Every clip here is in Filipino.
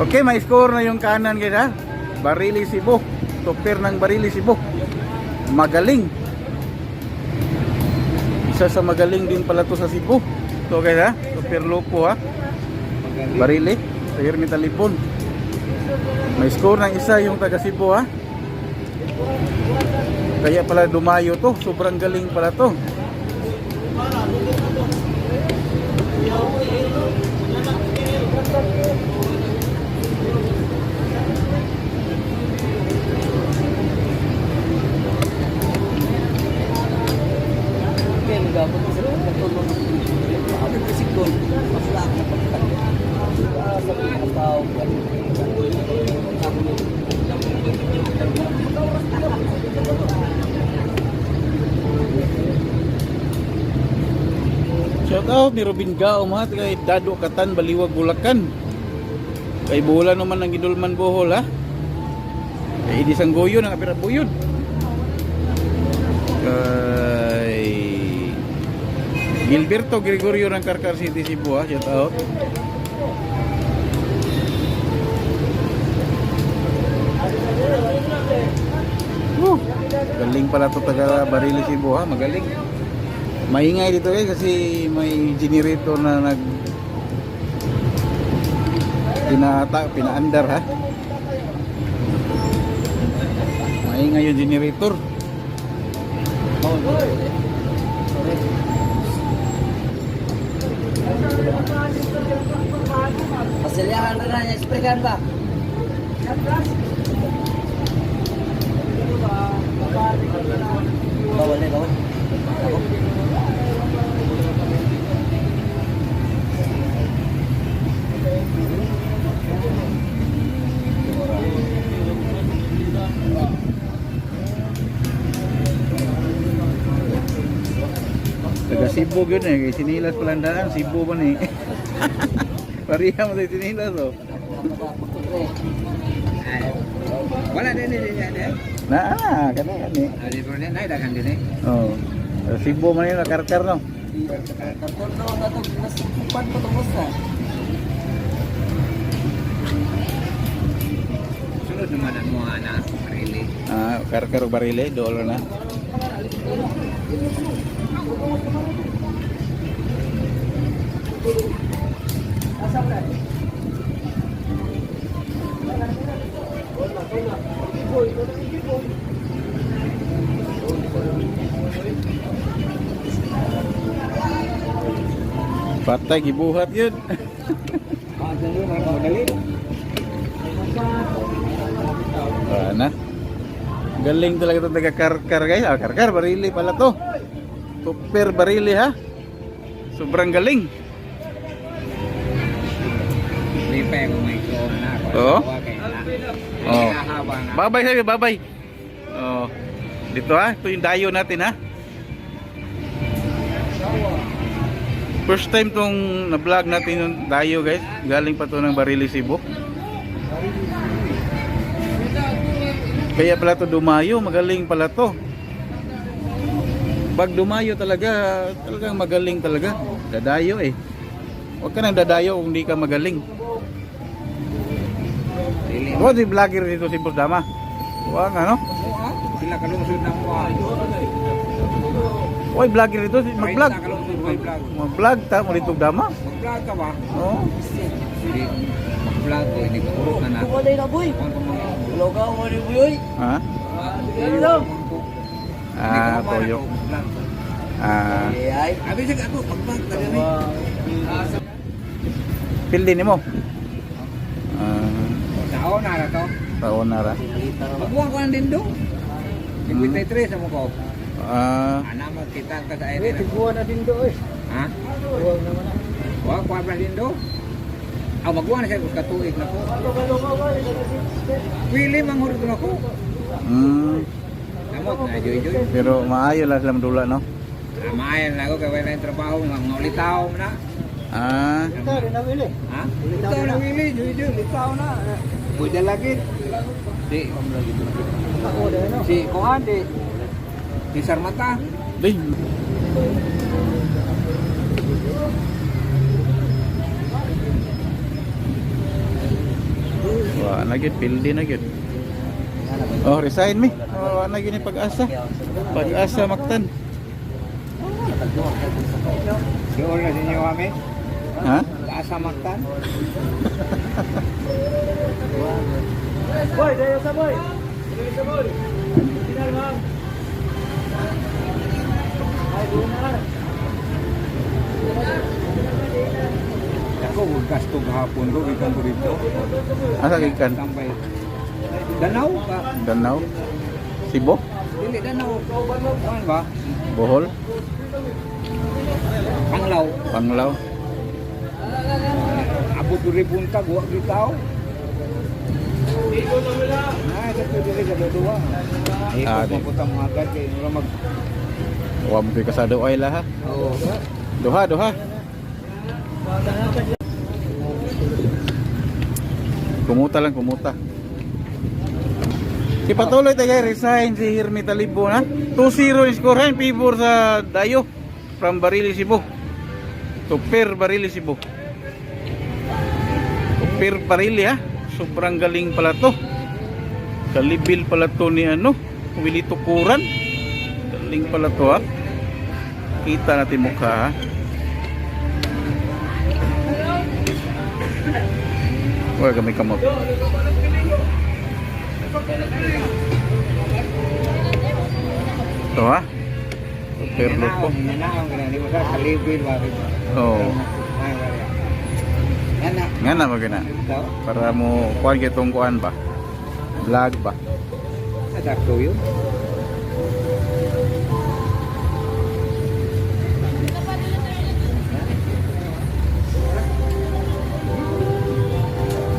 Okay, may score na yung kanan ha. Barili Cebu. Tupir ng Barili Cebu. Magaling. Isa sa magaling din pala to sa Cebu. So guys ha, Tupir Lupo ha. Barili. Sa Hermita Lipon. May score ng isa yung taga Cebu ha. Kaya pala dumayo to. Sobrang galing pala to. Ko sa pagkatulong ng Pilipino. Ano kasi doon? Mas lahat na pagkatulong. Sa mga tao, Shout out ni Robin Gao mga kay Dado Katan Baliwag Bulacan. Kay bulan naman ng Gidulman Bohol ha. Kay Idi Sanggoyo ng Apira Buyod. Kay Gilberto Gregorio ng Karkar City Cebu ha. Shout out. Woo! Galing pala to taga Barili Cebu ha. Magaling. Maingay dito eh kasi may generator na nag pinata, pinaandar ha. Maingay yung generator. Pasilihan na na. Isprekan ba? Bawal eh, bawal. Taga Cebu yun eh. Sinilas palandaan. Cebu ba ni? Pariha mo sa Sinilas oh. Wala din din din. Na ah, kana ni. Ari po din ay dagan din eh. Oh. Sa Cebu man yun, karkar no. Karton no na to nasipan pa to basta. Sunod naman ang mga anak, really. Ah, karkar ug barile dool na. Patay gibuhat yun. Madali. Ah, na. Galing talaga itong taga karkar guys. Ah, karkar, barili pala to. Super barili ha. Sobrang galing. Pa yung may clone na. Oo. Na. Oh. Nga. Babay sabi, babay. Oh. Dito ha, ito yung dayo natin ha. First time tong na-vlog natin yung dayo guys. Galing pa to ng Barili Cebu. Kaya pala to dumayo, magaling pala to. Pag dumayo talaga, talagang magaling talaga. Dadayo eh. Huwag ka nang dadayo kung hindi ka magaling. Dili. Huwag si vlogger dito si Boss Dama. Huwag ano? Sila kalungsod na mo. Huwag vlogger dito, mag-vlog. Mag-vlog ta, mo dito Dama. Mag-vlog ka ba? Oo. Hindi. Mag-vlog ko. Hindi ko na na. Day na boy. Ka mo ni boy. Ha? Hello. Ah, toyo. Ah, Ay. Abi sa ako pag-vlog ka rin. pildi nimo. Ah, Taon na na to. taon na ra. Magbuwan ko ng dindo. 53 sa mo ko. Ah, Ana magkita ka sa Eh, ere. tiguan na din do eh. Ha? Huwag naman na. Wa kwa pa dindo. Aw magbuwan na siya kung katuig na ko. Pili manghurot na ko. mm, Namot na joy-joy. pero maayo lang sila dula no. Ah, Maayan na ako kaya wala yung trabaho. Mga ulitaw na. Ah, rin na wili. Ha? Ulitaw na wili. Joy-joy. Ulitaw na. Pwede lagi. Si, no. si Kuhan, di. Si Sarmata. di. Wa na gyud pildi na. Oh, resign mi. Oh, wa na gyud ni pag-asa. Pag-asa maktan. Siguro na din yung kami. Ha? Kaasa magtan. Boy, dayo sa boy. Dayo sa boy. Final ma'am. Ay, na. Ako, gasto gahapon ko. Ikan ko dito. Asa? Tambay. Danaw ka. Danau. Sibo? Dili, danaw. Ano ba? Bohol? Anglaw. Panglao? Rin buntag. Huwag bitaw. Ay, ito dili sa dua. Ah, di. mga agad. Kaya wala mag... Wa mo kay kasado oil lah, ha. Oo. Duha, duha. Kumuta lang, kumuta. Si patuloy tayo resign si Hermi Talibo na. 2-0 yung score favor sa Dayo from Barili Cebu. To Per Barili Cebu. Per Barili ha. Sobrang galing pala to. Kalibil pala to ni ano, Wilito Kuran. Galing pala to ha. Kita natin mukha ha. Wala kami kamot. Ito ha. Perlo po. Nanaong ganyan. Di ba sa kalibil. bakit? Oo. Ay, wala. Yan na. Nga na magana. Para mo kuan kay tong kuan ba. Vlog ba. Adakto yun.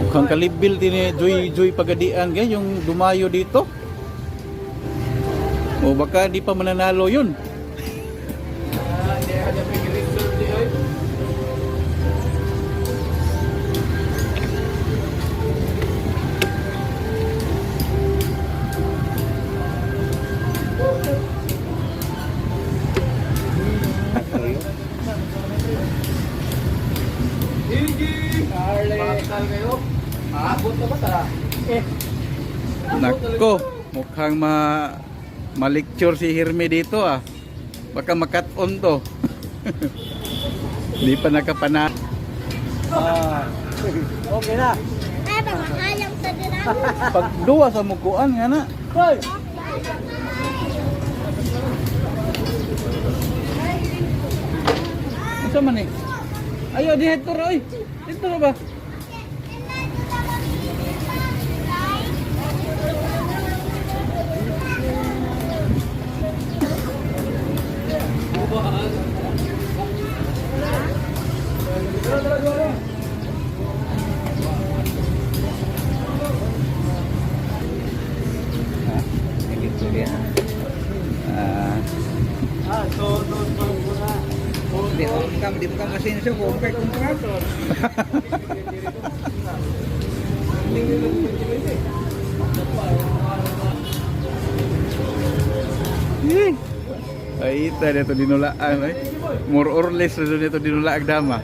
Mukhang kalibil din ni Joy Joy Pagadian kaya yung dumayo dito. O baka di pa mananalo yun. Nako, mukhang ma malicture si Hirme dito ah. Baka makat-on to. Di pa nakapana. ah, okay na. Ay, baka ayaw sa dinamo. Pag duwa sa mukuan nga na. Boy! Asa man eh? Ayo di heto ra oy. Dito ba? Ganito yan. Ah, Ah, so, so, so, so na. Di mo ka, di mo ka masinso kung kay kontrato. eh. Ay, ita dito dinulaan ay. More or less na dito dinulaag dama.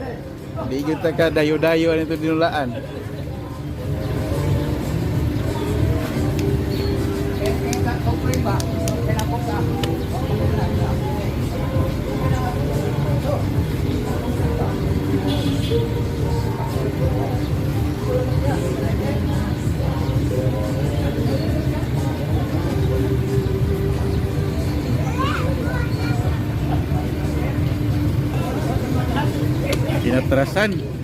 Di kita ka dayo-dayo nito dinulaan. Tinatrasan.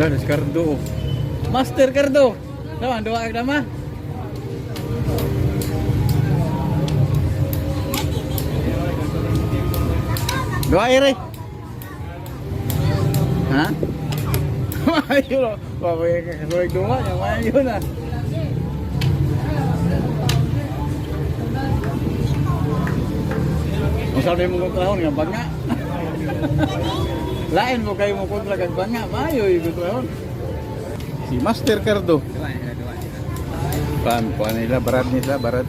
Lah, Descardo. oh. Master Cardo. Sama, doa ka nama. Doa ere. Ha? Ayo lo. Wah, kowe kowe doa yang mana yun ah. Masabi mo kong trahon nga banga. Lain mo kayo mo kontra kag banga, mayo yung trahon. Si Master Cardo. Dua. Pan, kuha nila, barat nila, barat.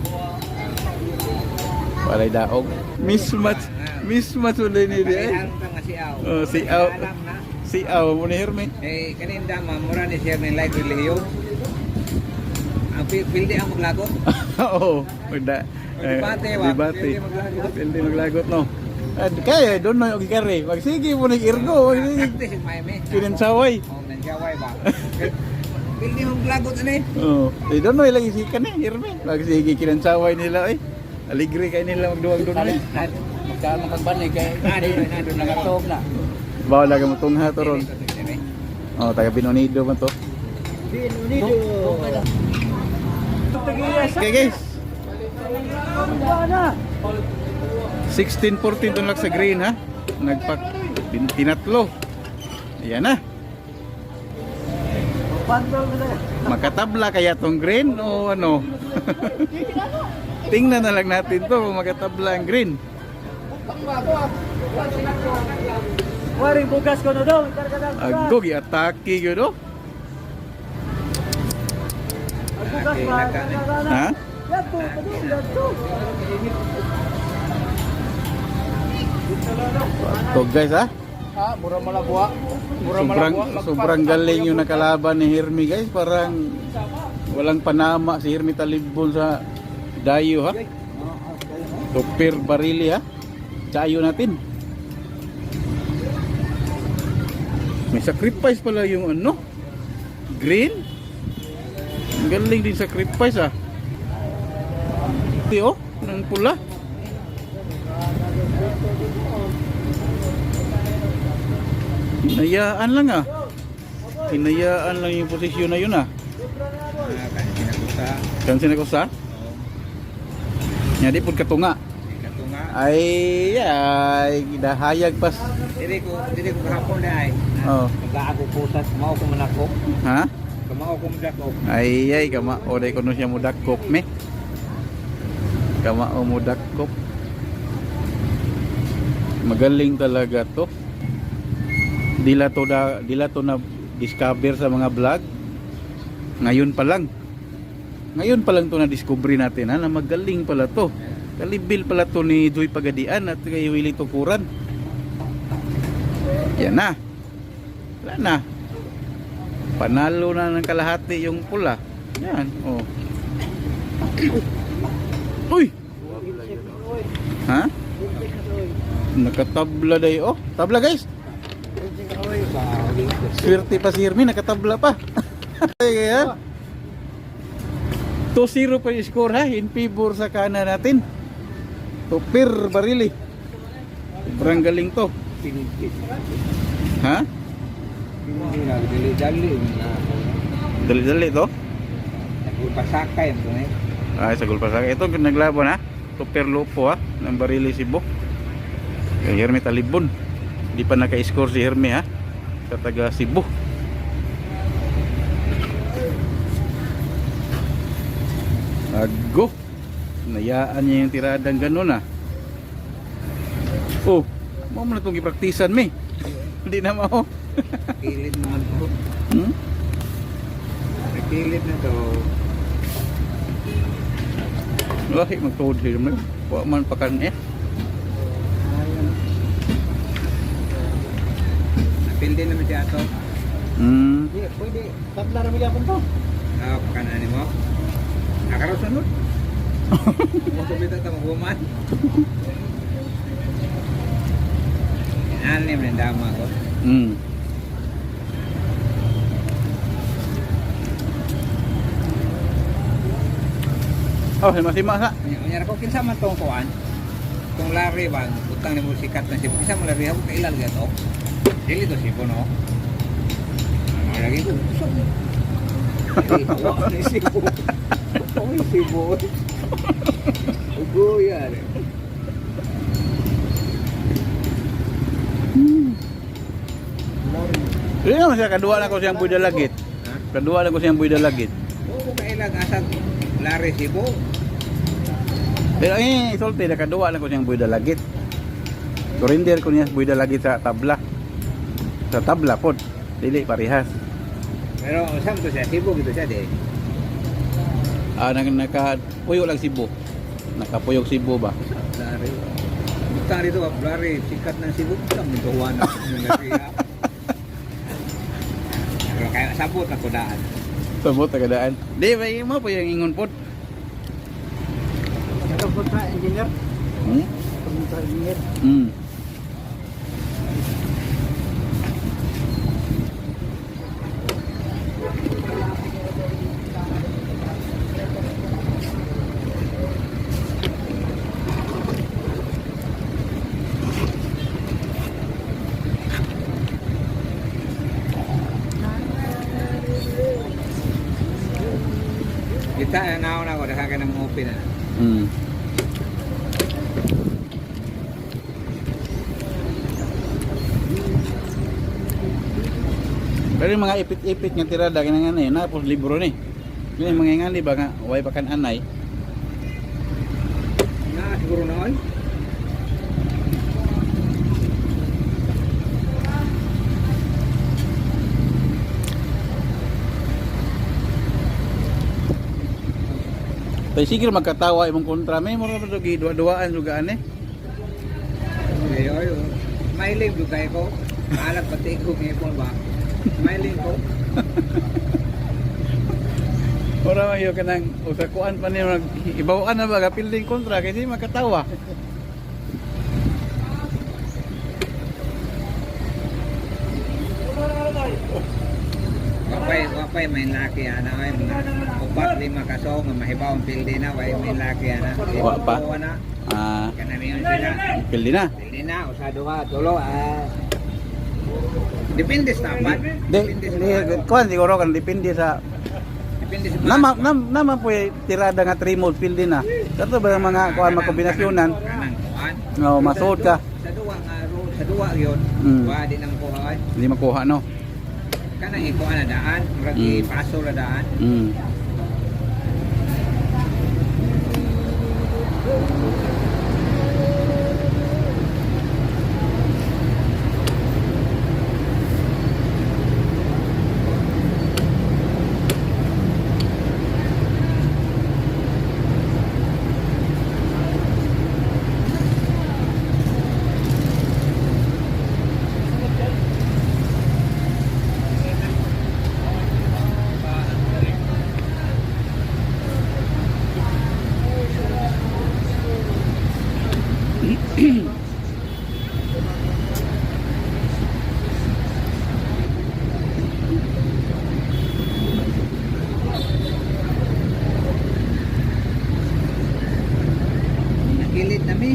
Walay daog. Mismatch, mismatch ulit ni di. Oh, si Aw. Si Aw mo ni Herme. Eh, kanin dama, mura ni share ni light religion. Ang pi- pildi ang maglagot. Oo, magda. Debate, wa. Debate. Pildi maglagot no. Ad kaya doon na og kare. Magsige mo ni Irgo, magsige. Practice in Miami. Kinansaway. Oh, nandiaway ba? Pildi mo maglagot ani. Oh, eh doon na ilang isikan eh, Herme. Magsige kinansaway nila eh. Aligre kay nila magduwag doon eh. Magkano kang banay kay nado nado nakatog na. Bawal lang mo tungha to ron. Oh, taga Binonido man to. Unido. Okay guys. 16-14 doon lang sa green ha. Nagpak tin- tinatlo. Ayan na. Makatabla kaya tong green o ano? Tingnan na lang natin to kung makatabla ang green. Waring bugas ko no daw, karga Agdo gi-atake gyud oh. Bugas ba? Ha? Yato, yato. To guys ha. Ah, mura malabwa. Mura Sobrang malabwa. sobrang galing yung nakalaban ni Hermi guys. Parang walang panama si Hermi Talibon sa dayo ha. Super barili ha. Chayo natin. May sacrifice pala yung ano. Green. Ang galing din sacrifice ah. Ito oh, ng pula. Hinayaan lang ah. Hinayaan lang yung posisyon na yun ah. Ah, kanin sinaguta. Kansin ako sa? Nya di pud katunga. Katunga. Ay ay dahayag pas. Dili ko dili ko kahapon na ay. Oh. Nag-aago pusat, mao ko manako. Ha? Kamao ko manako. Ay ay kama o day kuno siya mudakop me. Kama o mudakop. Magaling talaga to. Dila to da dila to na discover sa mga vlog. Ngayon pa lang. Ngayon pa lang to na discovery natin ha, na magaling pala to. Kalibil pala to ni Joy Pagadian at kay Willie Tukuran. Yan na. Wala na. Panalo na ng kalahati yung pula. Yan, oh. Uy! Ha? Nakatabla day, oh. Tabla guys. Swerte pa si Hermi, nakatabla pa. Kaya, 2-0 pa yung score ha, in favor sa kanan natin. Tupir Barili. Sobrang galing to. Ha? Dali-dali. Dali-dali to. Nagpasakay ito eh. Ay, sa Gulpasag. Ito naglaban ha. Super Lupo ha. Ng Barili Cebu. Kay Herme Talibon. Hindi pa naka-score si Herme ha. Sa taga Cebu. Ago. Nayaan niya yung tiradang ganun ha. Oh, mo mo na itong ipraktisan me. Hindi na mo. Kilid naman to. Hmm? Kilid na to. Lahi magtuod si Herme. Wa man pakan eh. Napildi naman siya to. Hmm. Di, pwede. Tabla na magyapon to. Ah, pakanan mo. Nakaraw sunod. Mo subita ta maghuman. Anim na dama ko. Hmm. Oh, masima sa. Unya ko kinsa man tong kuan. Tong lari ba, utang ni mo sikat na siya. Kinsa man lari ako kailal ga to. Dili to sipo no. Ano lagi ko. Cebu. Uy, Cebu. Ugo yan. Dili naman siya kadua na ko siyang buy dalagit. Ha? Kadua na ko siyang buy dalagit. Oo, kailang asag lari Cebu. Pero eh sulti na kadua na ko siyang buy dalagit. Surrender ko niya buy dalagit sa tabla. Sa tabla pod. Dili parehas. Pero saan to siya? Cebu gitu siya di. Ah nag naka puyo lang Cebu. Nakapuyog Cebu ba? Lari. Buta rito, lari. Sikat ng Cebu. Buta mo gawa na. ng lari, ha? Pero kaya sabot na kudaan. Sabot tagadaan. Di ba mo po yung ingon pod. Ito po sa engineer. Hmm? Ito po sa engineer. Hmm. Kita yang naon ako, open na. Hmm. Pero yung mga ipit-ipit nga tirada kaya nga na yun, napos libro ni. Yun yung mga nga ba nga, way pa kan anay. Na, siguro naon. Tay sige magkatawa imong kontra may mo ra gi duwa-duwaan lugaan eh. Ay, ay, ay. Smiling do kayo ko. Alat pati ko ngayon ba? Smiling ko. Ora man yo kanang usakuan pa nag ibawaan na ba ga building kontra kasi magkatawa. Wapay, may laki ana ay mga upat lima kaso nga mahibaw ang pildi na way may laki ana. Wa pa? Ah, Kanami yun sila. pildi na. Pildi na, usado ka, tulo ah. Depende sa tapat. Di, Depende sa di kuan siguro kan depende sa Depende sa nama nam, naman po eh, tirada nga 3 mode pildi na. Kato ba mga kuan makombinasyonan? No, masud ka. Sa duwa nga sa duwa yun. Mm. Wa di nang kuha ay. Hindi makuha no. Kanang ikuha na daan, murag Mm. paso na daan. Mm. Nakilid na mi.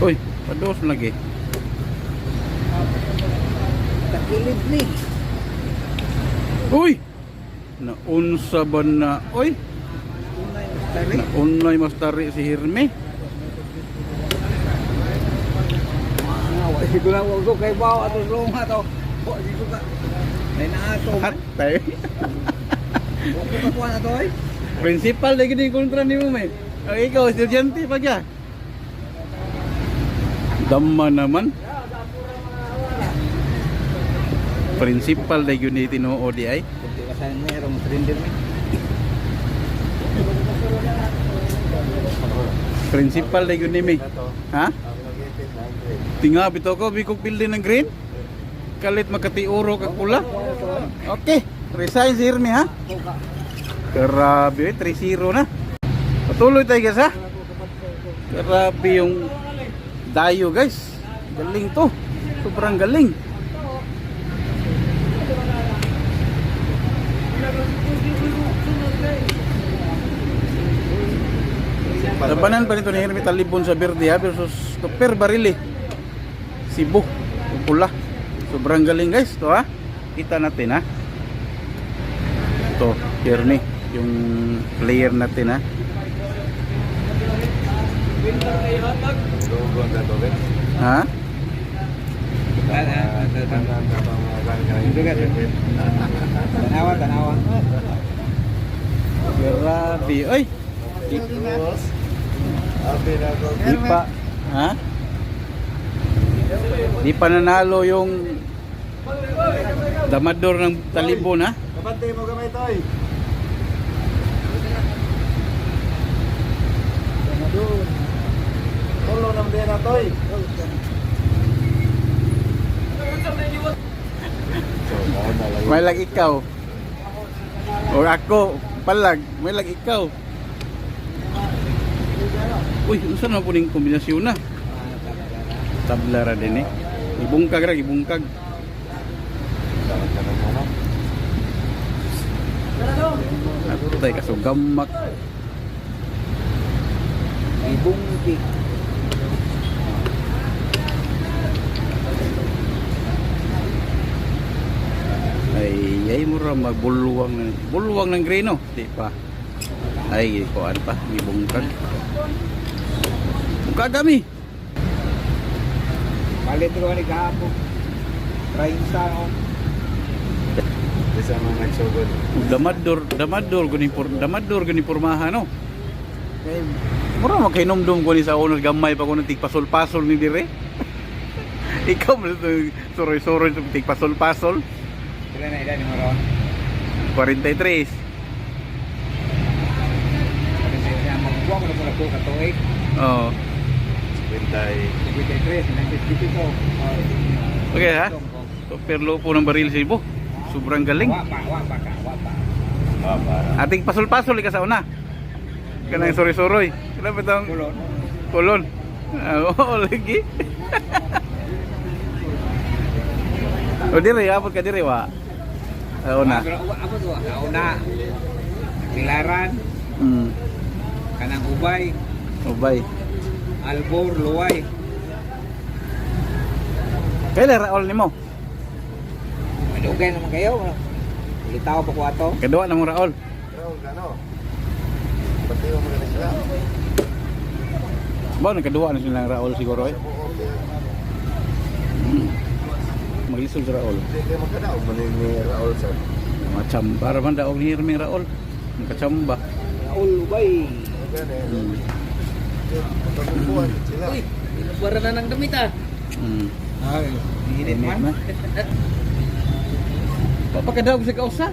Uy, pados lagi. Nakilid ni. Uy. Naunsa ba na? Uy, naunay mas tari si Hirme. Siguro wag ko kay bawa ato lunga to. O dito ka. May naato. Hatay. Wag ko katuan na to ay. Principal lagi ni kontra ni mo may. Ang ikaw, estudyante pa ka. Dama naman. Principal na yun ni tinuod di ay. Kunti ka merong surrender mi. Principal na yun ni. Ha? Tinga bito ko, bikog pildi ng green. Kalit makatiuro ka pula. Okay, resign si Irmi ha. Grabe, eh, 3-0 na. Patuloy tayo guys ha. Grabe yung dayo guys. Galing to. Sobrang galing. Labanan pa nito ni Hermit Talibon sa Verde ha versus Super Barili. Cebu. Pula. Sobrang galing guys. to ha. Kita natin ha. Ito, Hermit. Yung player natin ha. Ha? Tanawa, tanawa. Grabe. Ay! Di, di pa. Ha? Di pa nanalo yung damador ng talibon ha? Kapantay mo gamay to Tulo ng din na to eh. May lag ikaw. O ako, palag, may lag ikaw. Uy, unsa na po ning kombinasyon na? Tabla ra din eh. Ibungkag ra, ibungkag. Atay ka so gamak. Ibong kick. Ay, ay mo ra magbulwang ng bulwang ng grino, di pa. Ay, kuan pa, ibungkag. Bungkag kami. Palit ko ni kahapon. Trying sa ako. Bisa mo nagsugod. damador damador gani por damador gani pormahan no kay mura man kay nomdom ko ni sa owner gamay pa ko ng tigpasol-pasol ni dire ikaw mo to tigpasol-pasol Sila na ilan mo ron. 43 Kasi siya magbuwang ko na mula ko katuig. oh 53, 1950 ko. okay ha? So perlo po ng baril sa ibo sobrang galing. Wapa, wapa ka, wapa. ating pasol-pasol ika sa una. Kanang sorry kailan ba itong Kulon. kulon? Ah, oo lagi. O dire apot ka dire wa Una Pero wa- Ako to, kauna. Pilaran, mm kanang ubay, ubay albor, luway. kailan raol nimo Madugay naman kayo. Litaw pa ko ato. Kedua na mong Raol. Ba, nagkadua na sila ng Raol siguro eh. Hmm. Maglisod sa Raol. Macam para man daog ni Herming Raol. Nakachamba. Raul, ubay. Hmm. Uy, binubara na ng damit ah. Hmm. Ay, init man. Papakadaog sa kausa.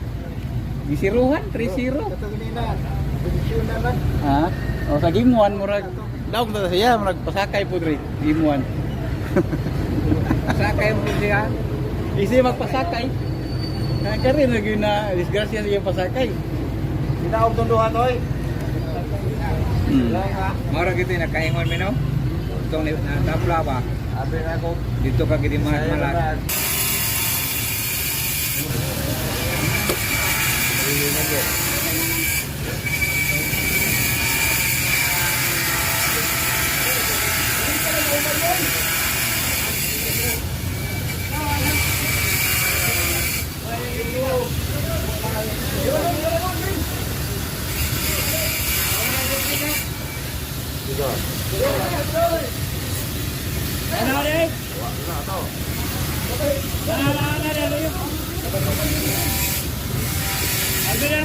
Gisiruhan, 3-0. Ha? O sa gimuan murag daog na siya murag pasakay po diri gimuan. Sakay mo siya. Isi magpasakay. Kaya ka rin lagi na disgrasya sa iyong pasakay. Sinaog tunduhan oy. Hmm. Mara kita nakaingon mi no. Itong na tabla ba? Abi na ko. Dito ka gidi malat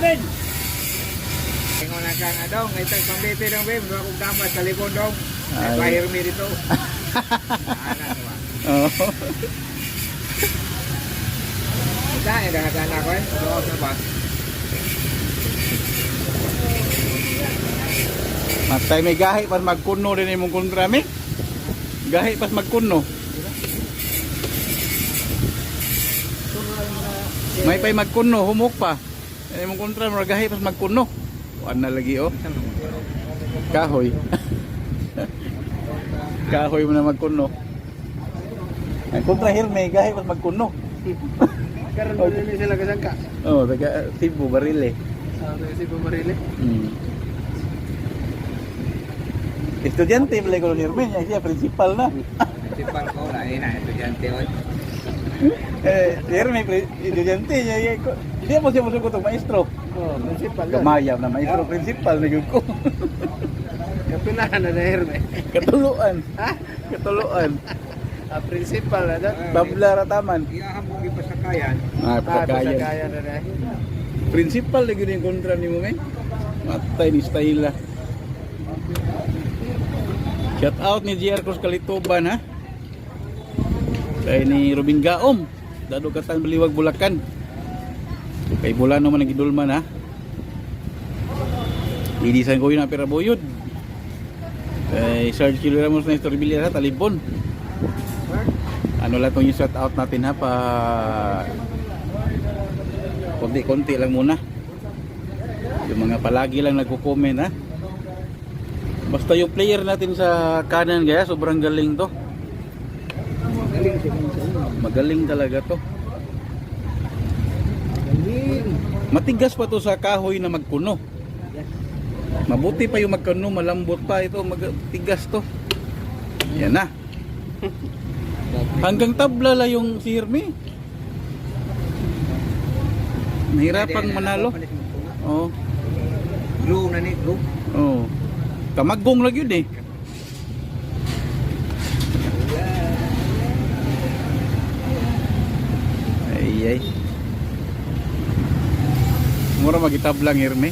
malat. Ingon na ka nga daw, ngay tag pambete dong be, mga kong damat sa libon dong. Ay. Bahir mi dito. Ba? Oo. Isa eh dah sana ko eh. Doon na ba? Matay may gahi pas magkuno din imong kontra mi. Gahi pas magkuno. May pay magkuno humok pa. Imong kontra mo gahi pas magkuno. Kuan na lagi oh. Kahoy. Kahoy mo na magkuno. Ang kontra Herme, gahi mas magkuno. Karon mo sila kasangka. Oh, taga Cebu Barile. Sa si Bumarili. Hmm. Estudyante pala ko ni Herme, niya siya principal na. Principal ko, lain na, estudyante ko. Eh, si Herme, pri- estudyante niya. niya ko. Hindi mo siya musugot ng maestro. Oh, principal. Kamayam na maestro principal na yun ko. Yung pinahan na na Herme. Katuluan. Ha? Katuluan. Ah, principal na doon. Tabla rataman. Iyaham mo yung pasakayan. Ah, Ah, pagkayan. kaya na na. Principal lagi yung kontra ni mo, men. Matay ni Stayla. Shout out ni JR Cruz Kalituban, ha? Kay ni Robin Gaom. Dado katan Baliwag, Bulacan. Kay Bulan naman ang gidulman, ha? Idisan ko yun ang peraboyod. Kay Sarge Kilo Ramos na Nestor Villar, ha? Talibon. Ano lang itong yung shout out natin, ha? Pa konti-konti lang muna yung mga palagi lang nagko-comment ha basta yung player natin sa kanan kaya sobrang galing to. Magaling talaga to. Matigas pa to sa kahoy na magkuno. Mabuti pa yung magkuno malambot pa. Ito matigas to. Yan na. Hanggang tabla lang yung si Hermie nahirapang manalo. oh. Glue na ni, glue. Oh. Kamagong lang yun eh. Ay ay. Mura magitablang Herme.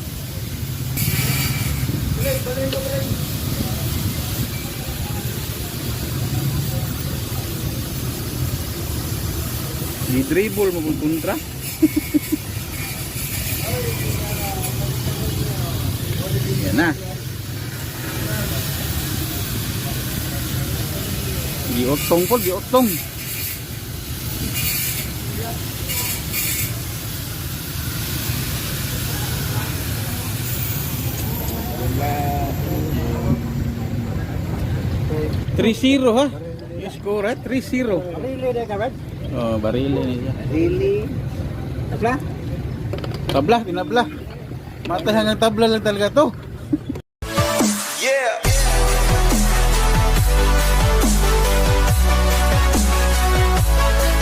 Di dribble mo kontra. Yan na. Giotong po, giotong. Three zero ha? Yung score ha? 3-0. Really na ka? Oh, barile niya. Really? Tapla? Tabla, tinabla. Mata hanggang tabla lang talaga to.